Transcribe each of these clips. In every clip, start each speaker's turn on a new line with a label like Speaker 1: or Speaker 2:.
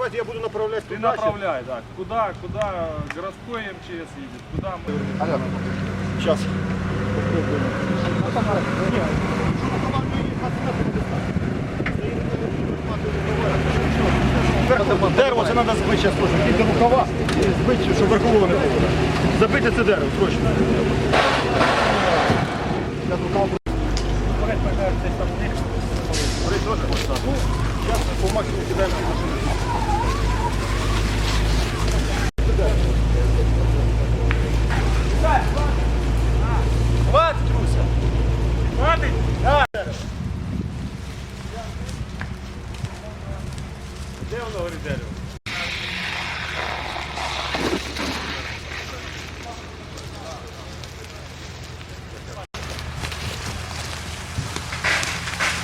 Speaker 1: Давайте я буду направлять
Speaker 2: Ты
Speaker 1: туда.
Speaker 2: направляй, да. Куда, куда городской МЧС едет, куда мы...
Speaker 1: Сейчас. Дерево це треба збити зараз теж. Тільки рукава збити, щоб верхового не було. Забити це дерево, срочно. Де воно горить дерево?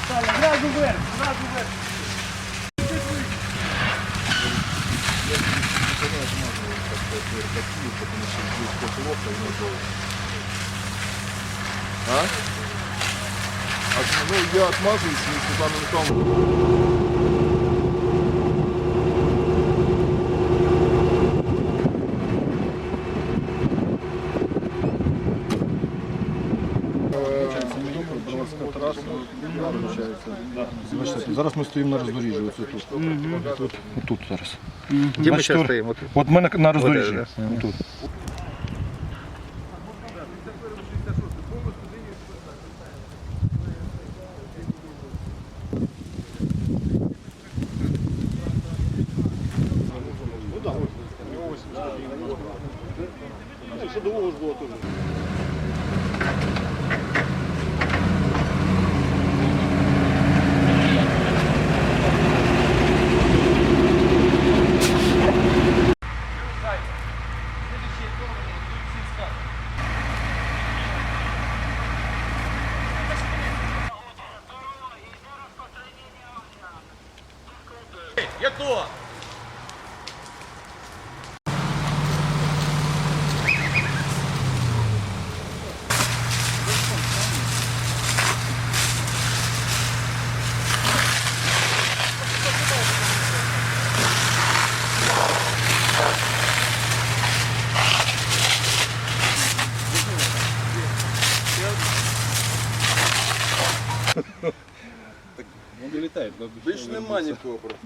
Speaker 1: Зразу вверх, зразу вверх. потому что здесь все.
Speaker 3: А? а? Ну, я отмазываюсь, если там и там.
Speaker 1: Бачите, зараз ми стоїмо на роздоріжжі, оце тут. Тут, тут зараз. Бачите,
Speaker 4: сейчас стоим? Вот.
Speaker 1: От ми на, на роздоріжжі.
Speaker 4: Вот это,
Speaker 1: Тут. Що довго ж було тут?
Speaker 3: Більш нема нікого просто.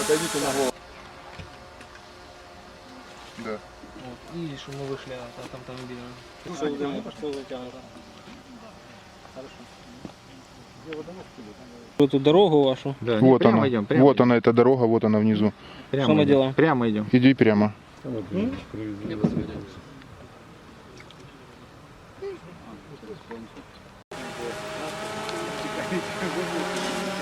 Speaker 3: Отойдите на голову. Да.
Speaker 5: И что мы вышли от от автомобиля. Вот эту дорогу вашу.
Speaker 4: Да,
Speaker 3: Вот
Speaker 4: прямо
Speaker 3: она.
Speaker 4: идем, прямо
Speaker 3: вот
Speaker 4: идем.
Speaker 3: она, эта дорога, вот она внизу.
Speaker 4: Прямо
Speaker 5: Что мы
Speaker 4: идем.
Speaker 5: делаем?
Speaker 4: Прямо идем.
Speaker 3: Иди прямо. Thank you.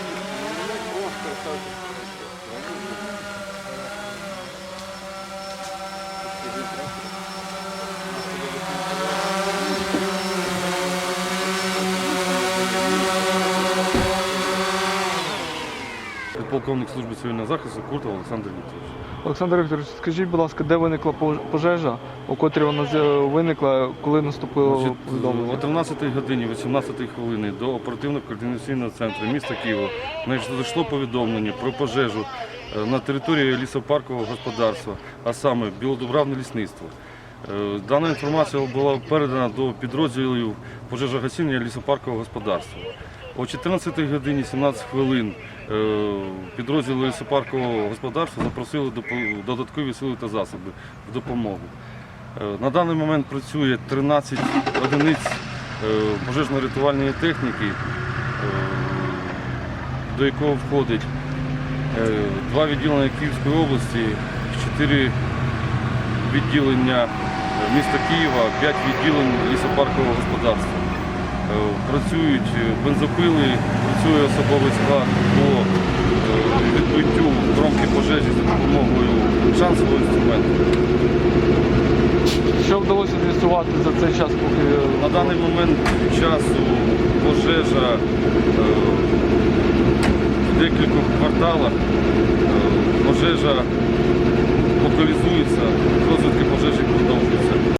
Speaker 6: Полковник служби цивільного захисту Куртов Олександр Вікторович.
Speaker 7: Олександр Вікторович, скажіть, будь ласка, де виникла пожежа, у котрій вона виникла, коли наступило
Speaker 6: Значить, о
Speaker 7: повідомлення?
Speaker 6: 13 годині 18 хвилини до оперативно-координаційного центру міста Києва надійшло повідомлення про пожежу е, на території лісопаркового господарства, а саме Білодубравне лісництво. Е, Дана інформація була передана до підрозділів пожежогасіння лісопаркового господарства. О 14 годині 17 хвилин підрозділи лісопаркового господарства запросили додаткові сили та засоби в допомогу. Е, На даний момент працює 13 одиниць е, пожежно-рятувальної техніки, е, до якого входить е, два відділення Київської області, чотири відділення е, міста Києва, п'ять відділень лісопаркового господарства. Е, Працюють е, бензопили, працює особовий склад по е, відбиттю кромки пожежі за допомогою шансового інструменту.
Speaker 7: Що вдалося з'ясувати за цей час, поки
Speaker 6: На даний момент часу пожежа в декількох кварталах. Пожежа локалізується, розвитки пожежі продовжуються.